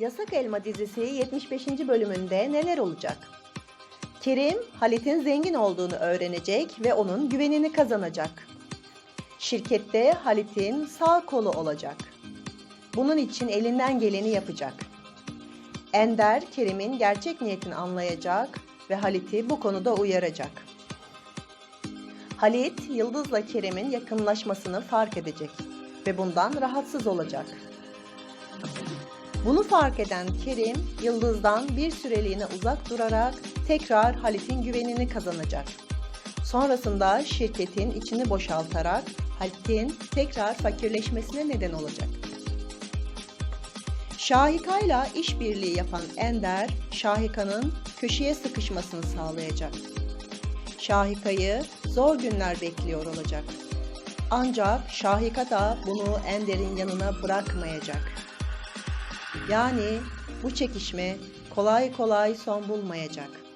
Yasak Elma dizisi 75. bölümünde neler olacak? Kerim, Halit'in zengin olduğunu öğrenecek ve onun güvenini kazanacak. Şirkette Halit'in sağ kolu olacak. Bunun için elinden geleni yapacak. Ender, Kerim'in gerçek niyetini anlayacak ve Halit'i bu konuda uyaracak. Halit, Yıldız'la Kerem'in yakınlaşmasını fark edecek ve bundan rahatsız olacak. Bunu fark eden Kerim, Yıldız'dan bir süreliğine uzak durarak tekrar Halit'in güvenini kazanacak. Sonrasında şirketin içini boşaltarak Halit'in tekrar fakirleşmesine neden olacak. Şahika'yla işbirliği yapan Ender, Şahika'nın köşeye sıkışmasını sağlayacak. Şahika'yı zor günler bekliyor olacak. Ancak Şahika da bunu Ender'in yanına bırakmayacak. Yani bu çekişme kolay kolay son bulmayacak.